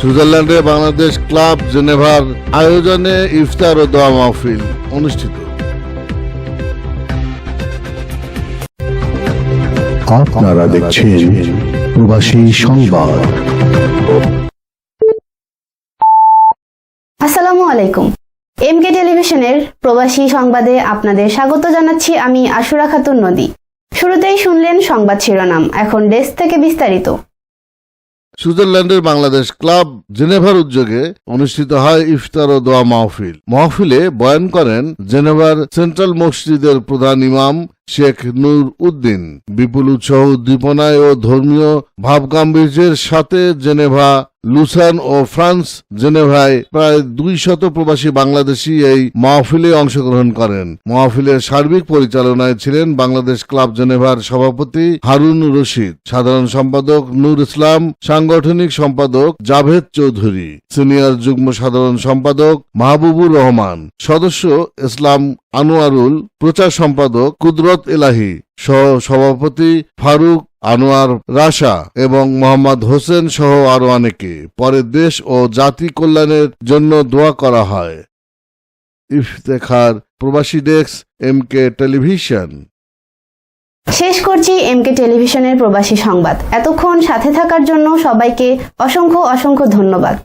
সুইজারল্যান্ডে বাংলাদেশ ক্লাব জেনেভার আয়োজনে ইফতার ও দোয়া মাহফিল অনুষ্ঠিত। আপনারা দেখছেন প্রবাসী সংবাদ। আসসালামু আলাইকুম। এমকে টেলিভিশনের প্রবাসী সংবাদে আপনাদের স্বাগত জানাচ্ছি আমি আশুরা খাতুন নদী। শুরুতেই শুনলেন সংবাদ শিরোনাম এখন ডেস্ক থেকে বিস্তারিত। সুইজারল্যান্ডের বাংলাদেশ ক্লাব জেনেভার উদ্যোগে অনুষ্ঠিত হয় ইফতার ও দোয়া মাহফিল। মাহফিলে বয়ান করেন জেনেভার সেন্ট্রাল মসজিদের প্রধান ইমাম শেখ নূর উদ্দিন। বিপুল উৎসাহ উদ্দীপনায় ও ধর্মীয় ভাবগাম্ভীর্যের সাথে জেনেভা, লুসান ও ফ্রান্স জেনেভায় প্রায় দুই শত প্রবাসী বাংলাদেশি এই মাহফিলে অংশগ্রহণ করেন। মাহফিলের সার্বিক পরিচালনায় ছিলেন বাংলাদেশ ক্লাব জেনেভার সভাপতি হারুন রশিদ, সাধারণ সম্পাদক নূর ইসলাম, সাংগঠনিক সম্পাদক জাভেদ চৌধুরী, সিনিয়র যুগ্ম সাধারণ সম্পাদক মাহবুবুর রহমান, সদস্য ইসলাম আনোয়ারুল প্রচার সম্পাদক কুদরত এলাহি, সহ সভাপতি ফারুক আনোয়ার রাশা এবং মোহাম্মদ হোসেন সহ আরও অনেকে। পরে দেশ ও জাতি কল্যাণের জন্য দোয়া করা হয়। ইফতেখার, প্রবাসী ডেস্ক, এম কে টেলিভিশন। শেষ করছি এমকে টেলিভিশনের প্রবাসী সংবাদ। এতক্ষণ সাথে থাকার জন্য সবাইকে অসংখ্য অসংখ্য ধন্যবাদ।